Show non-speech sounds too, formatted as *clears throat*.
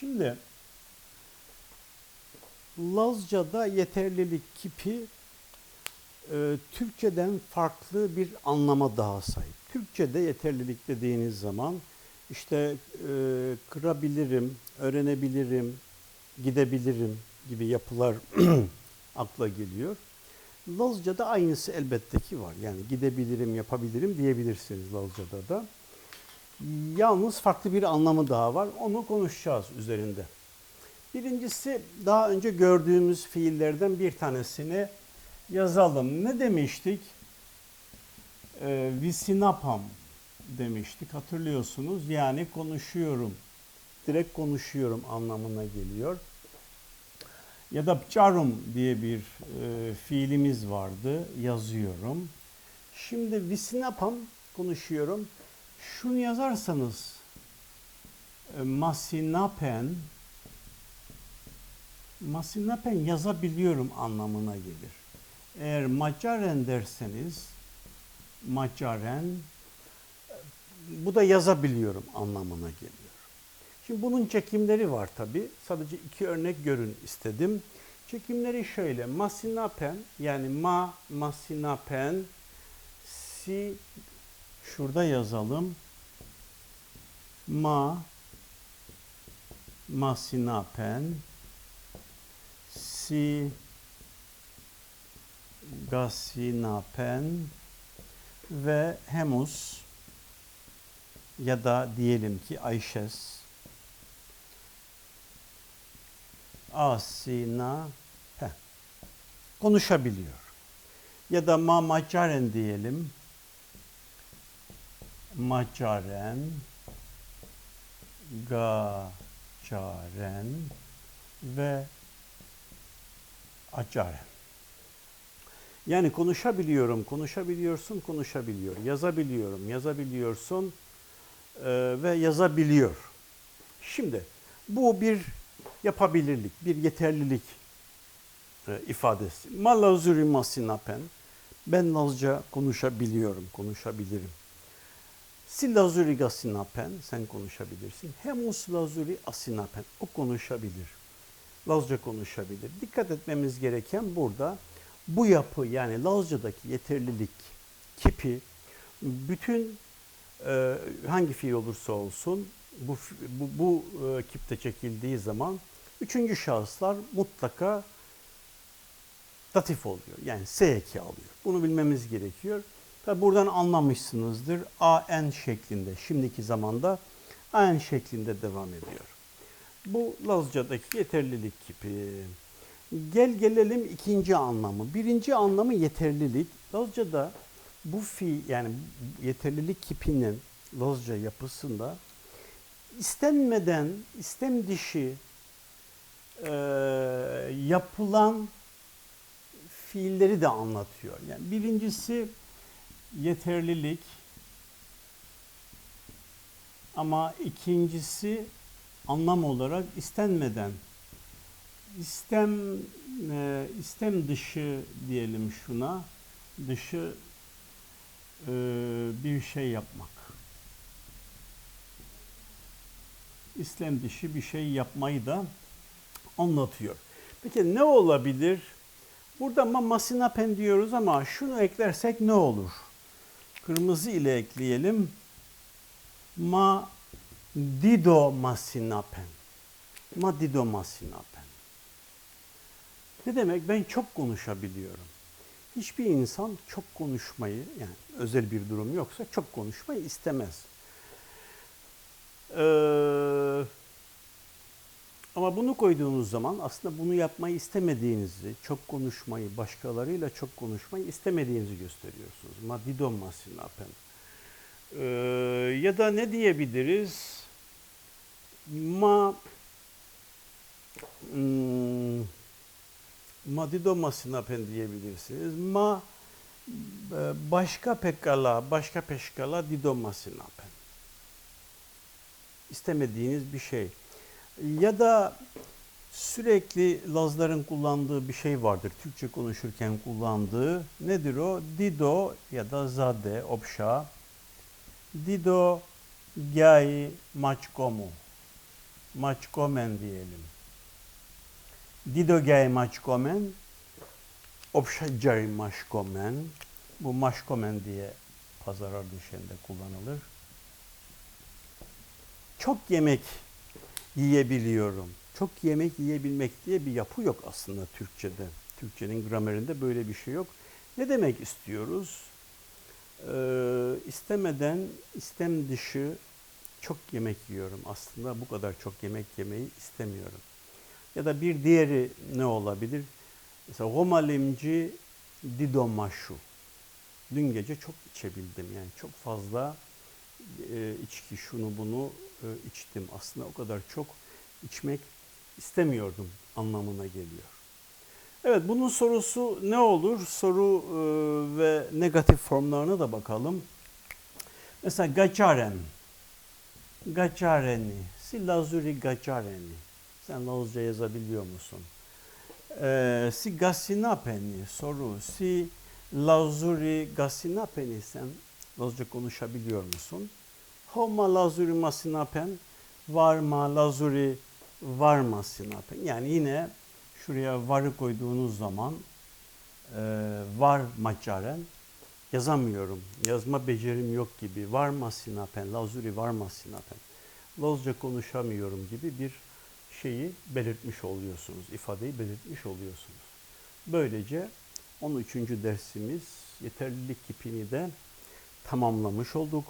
Şimdi Lazca'da yeterlilik kipi e, Türkçeden farklı bir anlama daha sahip. Türkçede yeterlilik dediğiniz zaman işte e, kırabilirim, öğrenebilirim, gidebilirim gibi yapılar *clears throat* akla geliyor. Lazca'da aynısı elbette ki var. Yani gidebilirim, yapabilirim diyebilirsiniz Lazca'da da. Yalnız farklı bir anlamı daha var. Onu konuşacağız üzerinde. Birincisi daha önce gördüğümüz fiillerden bir tanesini yazalım. Ne demiştik? Ee, visinapam demiştik. Hatırlıyorsunuz. Yani konuşuyorum. Direkt konuşuyorum anlamına geliyor. Ya da pçarum diye bir e, fiilimiz vardı. Yazıyorum. Şimdi visinapam konuşuyorum. Şunu yazarsanız e, masinapen masinapen yazabiliyorum anlamına gelir. Eğer Macaren derseniz Macaren bu da yazabiliyorum anlamına geliyor. Şimdi bunun çekimleri var tabi. Sadece iki örnek görün istedim. Çekimleri şöyle. Masinapen yani ma masinapen si şurada yazalım. Ma masinapen si gasinapen ve hemus ya da diyelim ki Ayşes asina konuşabiliyor. Ya da ma macaren diyelim. Macaren gacaren ve acaren. Yani konuşabiliyorum, konuşabiliyorsun, konuşabiliyor. Yazabiliyorum, yazabiliyorsun e, ve yazabiliyor. Şimdi bu bir yapabilirlik, bir yeterlilik e, ifadesi. Ma lazuri masinapen. Ben Lazca konuşabiliyorum, konuşabilirim. Si lazuri gasinapen, sen konuşabilirsin. Hemus lazuri asinapen, o konuşabilir. Lazca konuşabilir. Dikkat etmemiz gereken burada bu yapı yani Lazca'daki yeterlilik kipi bütün e, hangi fiil olursa olsun bu bu, bu e, kipte çekildiği zaman üçüncü şahıslar mutlaka datif oluyor. Yani S2 alıyor. Bunu bilmemiz gerekiyor. Tabi buradan anlamışsınızdır. AN şeklinde şimdiki zamanda AN şeklinde devam ediyor. Bu Lazca'daki yeterlilik kipi. Gel gelelim ikinci anlamı. Birinci anlamı yeterlilik. Lazca'da bu fi yani yeterlilik kipinin Lazca yapısında istenmeden, istem dişi e, yapılan fiilleri de anlatıyor. Yani birincisi yeterlilik ama ikincisi anlam olarak istenmeden istem e, istem dışı diyelim şuna dışı e, bir şey yapmak. İslam dışı bir şey yapmayı da anlatıyor. Peki ne olabilir? Burada masinapen diyoruz ama şunu eklersek ne olur? Kırmızı ile ekleyelim. Ma dido masinapen. Ma dido masinapen. Ne demek? Ben çok konuşabiliyorum. Hiçbir insan çok konuşmayı, yani özel bir durum yoksa çok konuşmayı istemez. Ee, bunu koyduğunuz zaman aslında bunu yapmayı istemediğinizi, çok konuşmayı, başkalarıyla çok konuşmayı istemediğinizi gösteriyorsunuz. Madidon masinapen. Ee, ya da ne diyebiliriz? Ma hmm, Madido masinapen diyebilirsiniz. Ma e, başka pekala, başka peşkala dido masinapen. İstemediğiniz bir şey. Ya da sürekli Lazların kullandığı bir şey vardır. Türkçe konuşurken kullandığı. Nedir o? Dido ya da zade, opşa. Dido gai maçkomu. maçkomen diyelim. Didogey maçkomen, obşacari maşkomen. Bu maşkomen diye pazar ardışında kullanılır. Çok yemek yiyebiliyorum. Çok yemek yiyebilmek diye bir yapı yok aslında Türkçe'de. Türkçenin gramerinde böyle bir şey yok. Ne demek istiyoruz? Ee, istemeden, istem dışı çok yemek yiyorum. Aslında bu kadar çok yemek yemeyi istemiyorum. Ya da bir diğeri ne olabilir? Mesela romalimci didomaşu. Dün gece çok içebildim. Yani çok fazla e, içki şunu bunu e, içtim. Aslında o kadar çok içmek istemiyordum anlamına geliyor. Evet bunun sorusu ne olur? Soru e, ve negatif formlarına da bakalım. Mesela gaçaren. Gaçareni. Si lazuri gaçareni. Sen Lazca yazabiliyor musun? Ee, si gasinapeni soru. Si lazuri gasinapeni sen Lazca konuşabiliyor musun? Homa lazuri masinapen. Varma lazuri varma sinapen. Yani yine şuraya varı koyduğunuz zaman e, var maçaren yazamıyorum. Yazma becerim yok gibi. Varma sinapen, lazuri varma sinapen. Lazca konuşamıyorum gibi bir şeyi belirtmiş oluyorsunuz. ifadeyi belirtmiş oluyorsunuz. Böylece 13. dersimiz yeterlilik kipini de tamamlamış olduk.